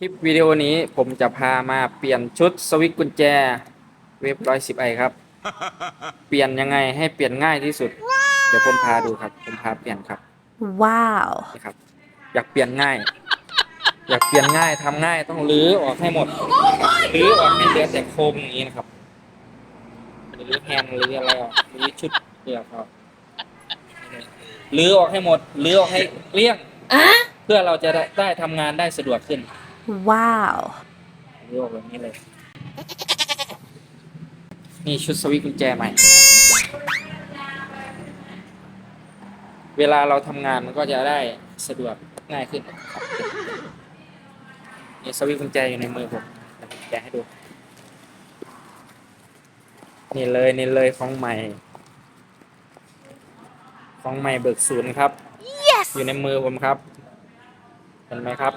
คลิปวิดีโอนี้ผมจะพามาเปลี่ยนชุดสวิตช์กุญแจเว็บร้อยสิบไอครับ เปลี่ยนยังไงให้เปลี่ยนง่ายที่สุด เดี๋ยวผมพาดูครับ ผมพาเปลี่ยนครับ Wow. นี่ครับ อยากเปลี่ยนง่าย อยากเปลี่ยนง่ายทำง่ายต้องรื้อออกให้หมดรื้อออกให้เหลือแต่โครงอย่างนี้นะครับหรือแฮนด์หรืออะไรออกหรือชุดเปลือกออกรื้อออกให้หมดรื้อออกให้เกลี้ยงเพื่อเราจะได้ได้ทำงานได้สะดวกขึ้น Wow. รื้อออกแบบนี้เลย นี่ชุดสวิตช์กุญแจใหม่ เวลาเราทำงานมันก็จะได้สะดวกง่ายขึ้นครับนี่สวิตช์กุญแจอยู่ในมือผมเดี๋ยวผมแกะให้ดู นี่เลยนี่เลยของใหม่ ของใหม่เบิกศูนย์ครับ Yes. อยู่ในมือผมครับ เห็นไหมครับ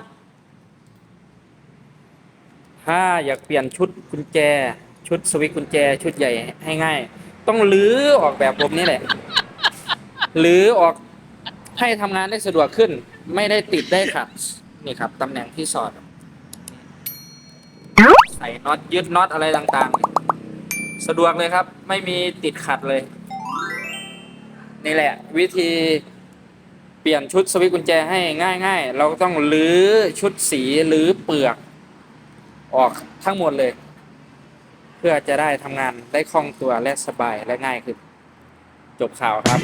ถ้าอยากเปลี่ยนชุดกุญแจ ชุดสวิตช์กุญแจ ชุดใหญ่ให้ง่าย ต้องลื้อออกแบบผมนี่แหละลื้อออกให้ทำงานได้สะดวกขึ้น ไม่ได้ติดได้ขัดนี่ครับตำแหน่งที่สอด ใส่น็อตยึดน็อตอะไรต่างๆ สะดวกเลยครับ ไม่มีติดขัดเลย นี่แหละ วิธีเปลี่ยนชุดสวิตช์กุญแจให้ง่าย ๆ เราต้องลื้อชุดสีหรือเปลือก ออกทั้งหมดเลย เพื่อจะได้ทำงานได้คล่องตัวและสบายและง่ายขึ้น จบข่าวครับ